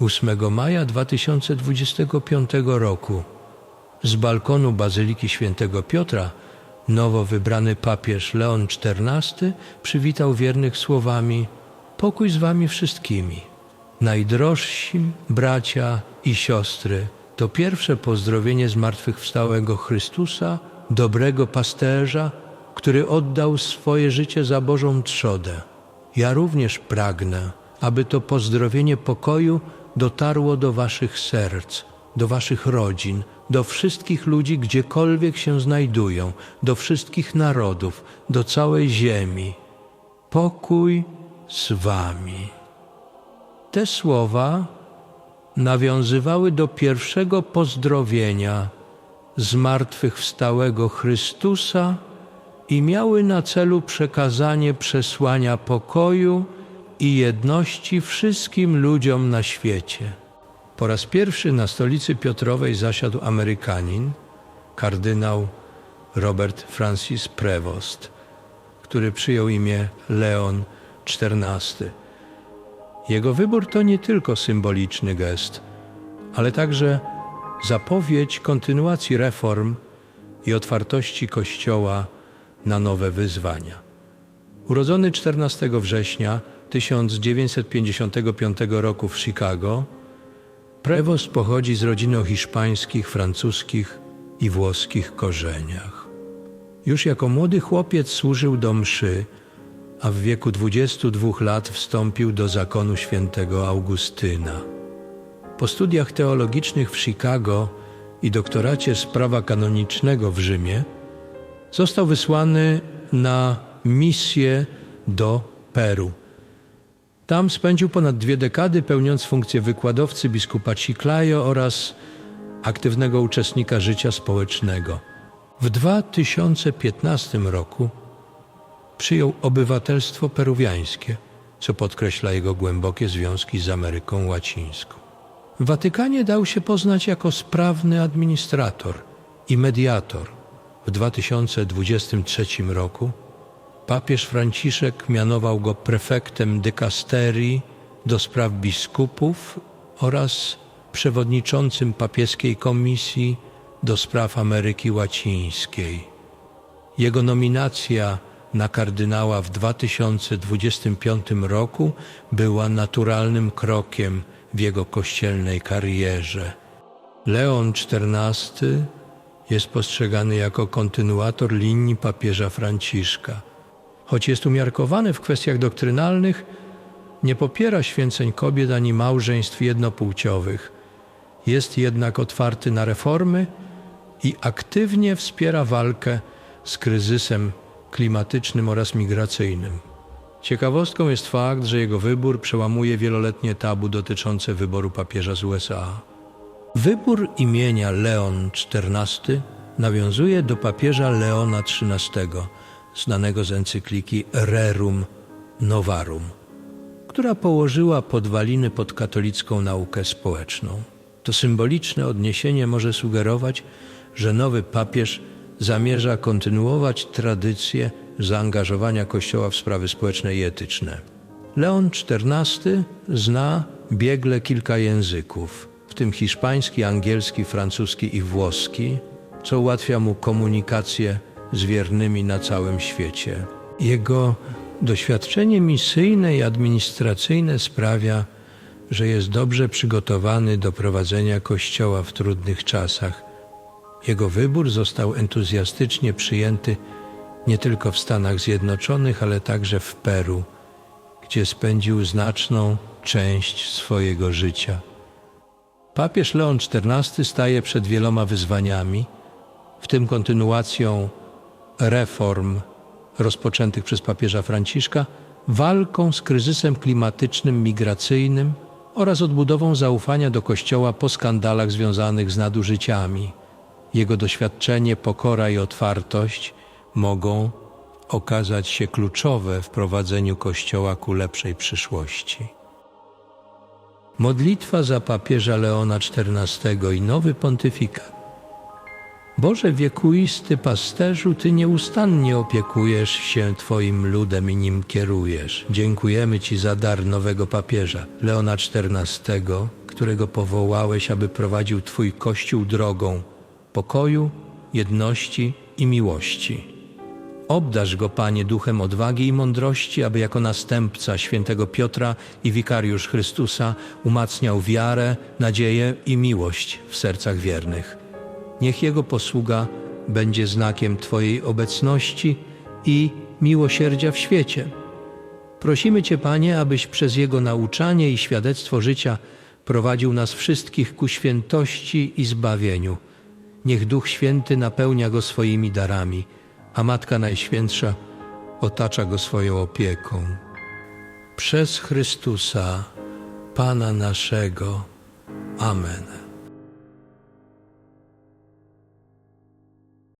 8 maja 2025 roku z balkonu Bazyliki Świętego Piotra nowo wybrany papież Leon XIV przywitał wiernych słowami Pokój z wami wszystkimi. Najdrożsi bracia i siostry, to pierwsze pozdrowienie zmartwychwstałego Chrystusa, dobrego pasterza, który oddał swoje życie za Bożą trzodę. Ja również pragnę, aby to pozdrowienie pokoju dotarło do waszych serc, do waszych rodzin, do wszystkich ludzi, gdziekolwiek się znajdują, do wszystkich narodów, do całej ziemi. Pokój z wami. Te słowa nawiązywały do pierwszego pozdrowienia zmartwychwstałego Chrystusa i miały na celu przekazanie przesłania pokoju i jedności wszystkim ludziom na świecie. Po raz pierwszy na stolicy Piotrowej zasiadł Amerykanin, kardynał Robert Francis Prevost, który przyjął imię Leon XIV. Jego wybór to nie tylko symboliczny gest, ale także zapowiedź kontynuacji reform i otwartości Kościoła na nowe wyzwania. Urodzony 14 września 1955 roku w Chicago, Prevost pochodzi z rodziny o hiszpańskich, francuskich i włoskich korzeniach. Już jako młody chłopiec służył do mszy, a w wieku 22 lat wstąpił do zakonu świętego Augustyna. Po studiach teologicznych w Chicago i doktoracie z prawa kanonicznego w Rzymie został wysłany na misję do Peru. Tam spędził ponad dwie dekady, pełniąc funkcję wykładowcy biskupa Chiclayo oraz aktywnego uczestnika życia społecznego. W 2015 roku przyjął obywatelstwo peruwiańskie, co podkreśla jego głębokie związki z Ameryką Łacińską. W Watykanie dał się poznać jako sprawny administrator i mediator. W 2023 roku papież Franciszek mianował go prefektem dykasterii do spraw biskupów oraz przewodniczącym papieskiej komisji do spraw Ameryki Łacińskiej. Jego nominacja na kardynała w 2025 roku była naturalnym krokiem w jego kościelnej karierze. Leon XIV jest postrzegany jako kontynuator linii papieża Franciszka. Choć jest umiarkowany w kwestiach doktrynalnych, nie popiera święceń kobiet ani małżeństw jednopłciowych. Jest jednak otwarty na reformy i aktywnie wspiera walkę z kryzysem klimatycznym oraz migracyjnym. Ciekawostką jest fakt, że jego wybór przełamuje wieloletnie tabu dotyczące wyboru papieża z USA. Wybór imienia Leon XIV nawiązuje do papieża Leona XIII, znanego z encykliki Rerum Novarum, która położyła podwaliny pod katolicką naukę społeczną. To symboliczne odniesienie może sugerować, że nowy papież zamierza kontynuować tradycję zaangażowania Kościoła w sprawy społeczne i etyczne. Leon XIV zna biegle kilka języków, w tym hiszpański, angielski, francuski i włoski, co ułatwia mu komunikację z wiernymi na całym świecie. Jego doświadczenie misyjne i administracyjne sprawia, że jest dobrze przygotowany do prowadzenia Kościoła w trudnych czasach. Jego wybór został entuzjastycznie przyjęty nie tylko w Stanach Zjednoczonych, ale także w Peru, gdzie spędził znaczną część swojego życia. Papież Leon XIV staje przed wieloma wyzwaniami, w tym kontynuacją reform rozpoczętych przez papieża Franciszka, walką z kryzysem klimatycznym, migracyjnym oraz odbudową zaufania do Kościoła po skandalach związanych z nadużyciami. Jego doświadczenie, pokora i otwartość mogą okazać się kluczowe w prowadzeniu Kościoła ku lepszej przyszłości. Modlitwa za papieża Leona XIV i nowy pontyfikat. Boże wiekuisty pasterzu, Ty nieustannie opiekujesz się Twoim ludem i nim kierujesz. Dziękujemy Ci za dar nowego papieża, Leona XIV, którego powołałeś, aby prowadził Twój Kościół drogą pokoju, jedności i miłości. Obdarz go, Panie, duchem odwagi i mądrości, aby jako następca świętego Piotra i wikariusz Chrystusa umacniał wiarę, nadzieję i miłość w sercach wiernych. Niech jego posługa będzie znakiem Twojej obecności i miłosierdzia w świecie. Prosimy Cię, Panie, abyś przez Jego nauczanie i świadectwo życia prowadził nas wszystkich ku świętości i zbawieniu. Niech Duch Święty napełnia Go swoimi darami, a Matka Najświętsza otacza Go swoją opieką. Przez Chrystusa, Pana naszego. Amen.